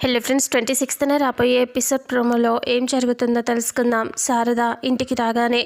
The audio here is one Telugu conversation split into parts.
హలో ఫ్రెండ్స్ ట్వంటీ సిక్స్త్న రాబోయే ఎపిసోడ్ ప్రోమోలో ఏం జరుగుతుందో తెలుసుకుందాం. శారద ఇంటికి రాగానే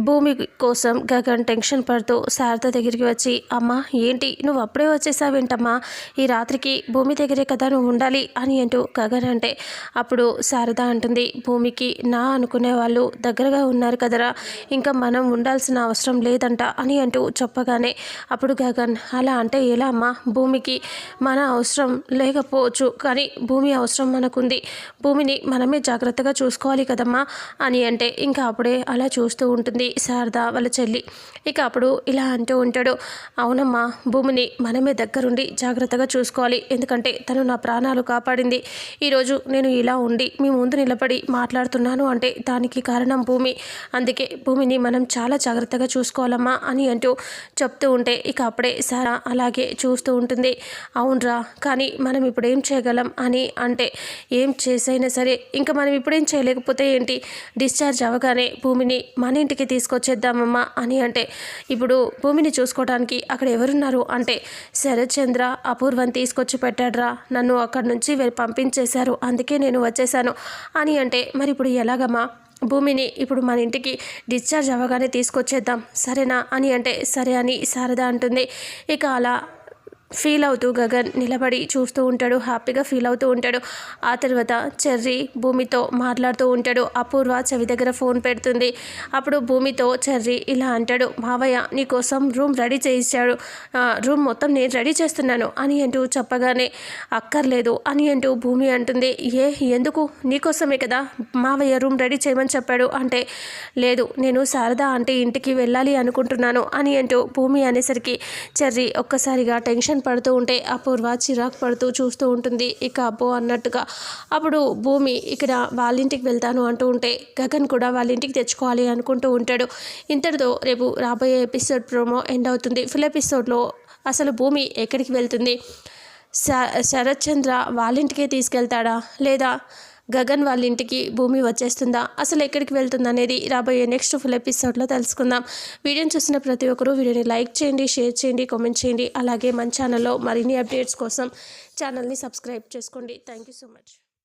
భూమి కోసం గగన్ టెన్షన్ పడుతూ శారద దగ్గరికి వచ్చి అమ్మ ఏంటి? నువ్వు అప్పుడే వచ్చేసావేంటమ్మా ఈ రాత్రికి భూమి దగ్గరే కదా నువ్వు ఉండాలి? అని అంటూ గగన్ అంటే అప్పుడు శారద అంటుంది భూమికి నా అనుకునే వాళ్ళు దగ్గరగా ఉన్నారు కదరా ఇంకా మనం ఉండాల్సిన అవసరం లేదంట అని అంటూ చెప్పగానే అప్పుడు గగన్ అలా అంటే ఎలా అమ్మా? భూమికి మన అవసరం లేకపోవచ్చు కానీ భూమి అవసరం మనకుంది. భూమిని మనమే జాగ్రత్తగా చూసుకోవాలి కదమ్మా అని అంటే ఇంకా అప్పుడే అలా చూస్తూ ఉంటుంది శారద వాళ్ళ చెల్లి. ఇక అప్పుడు ఇలా అంటూ ఉంటాడు. అవునమ్మా భూమిని మనమే దగ్గరుండి జాగ్రత్తగా చూసుకోవాలి. ఎందుకంటే తను నా ప్రాణాలు కాపాడింది. ఈరోజు నేను ఇలా ఉండి మీ ముందు నిలబడి మాట్లాడుతున్నాను అంటే దానికి కారణం భూమి. అందుకే భూమిని మనం చాలా జాగ్రత్తగా చూసుకోవాలమ్మా అని అంటూ చెప్తూ ఉంటే ఇక అప్పుడే సారా అలాగే చూస్తూ ఉంటుంది. అవునరా కానీ మనం ఇప్పుడు ఏం చేయగలం అని అంటే ఏం చేసైనా సరే ఇంకా మనం ఇప్పుడేం చేయలేకపోతే ఏంటి? డిశ్చార్జ్ అవ్వగానే భూమిని మన ఇంటికి తీసుకొచ్చేద్దామమ్మా అని అంటే ఇప్పుడు భూమిని చూసుకోవడానికి అక్కడ ఎవరున్నారు అంటే శరత్చంద్ర అపూర్వం తీసుకొచ్చి పెట్టాడ్రా నన్ను అక్కడి నుంచి పంపించేశారు అందుకే నేను వచ్చేసాను అని అంటే మరి ఇప్పుడు ఎలాగమ్మా? భూమిని ఇప్పుడు మన ఇంటికి డిశ్చార్జ్ అవ్వగానే తీసుకొచ్చేద్దాం సరేనా అని అంటే సరే అని శారద అంటుంది. ఇక అలా ఫీల్ అవుతూ గగన్ నిలబడి చూస్తూ ఉంటాడు. హ్యాపీగా ఫీల్ అవుతూ ఉంటాడు. ఆ తర్వాత చెర్రీ భూమితో మాట్లాడుతూ ఉంటాడు. అపూర్వ చెవి దగ్గర ఫోన్ పెడుతుంది. అప్పుడు భూమితో చెర్రీ ఇలా అంటాడు మావయ్య నీకోసం రూమ్ రెడీ చేయించాడు. రూమ్ మొత్తం నేను రెడీ చేస్తున్నాను అని అంటూ చెప్పగానే అక్కర్లేదు అని అంటూ భూమి అంటుంది. ఏ ఎందుకు? నీకోసమే కదా మావయ్య రూమ్ రెడీ చేయమని చెప్పాడు అంటే లేదు నేను శారదా అంటే ఇంటికి వెళ్ళాలి అనుకుంటున్నాను అని అంటూ భూమి అనేసరికి చెర్రీ ఒక్కసారిగా టెన్షన్ టెన్షన్ పడుతూ ఉంటే అపూర్వ చిరాకు పడుతూ చూస్తూ ఉంటుంది. ఇక అబ్బో అన్నట్టుగా. అప్పుడు భూమి ఇక్కడ వాళ్ళ ఇంటికి వెళ్తాను అంటూ ఉంటే గగన్ కూడా వాళ్ళ ఇంటికి తెచ్చుకోవాలి అనుకుంటూ ఉంటాడు. ఇంతటితో రేపు రాబోయే ఎపిసోడ్ ప్రోమో ఎండ్ అవుతుంది. ఫుల్ ఎపిసోడ్లో అసలు భూమి ఎక్కడికి వెళ్తుంది? శరత్ చంద్ర వాళ్ళ ఇంటికే తీసుకెళ్తాడా? లేదా గగన్ వాళ్ళ ఇంటికి భూమి వచ్చేస్తుందా? అసలు ఎక్కడికి వెళ్తుంది అనేది రాబోయే నెక్స్ట్ ఫుల్ ఎపిసోడ్లో తెలుసుకుందాం. వీడియోని చూసిన ప్రతి ఒక్కరూ వీడియోని లైక్ చేయండి షేర్ చేయండి కామెంట్ చేయండి. అలాగే మన ఛానల్లో మరిన్ని అప్డేట్స్ కోసం ఛానల్ని సబ్స్క్రైబ్ చేసుకోండి. Thank you so much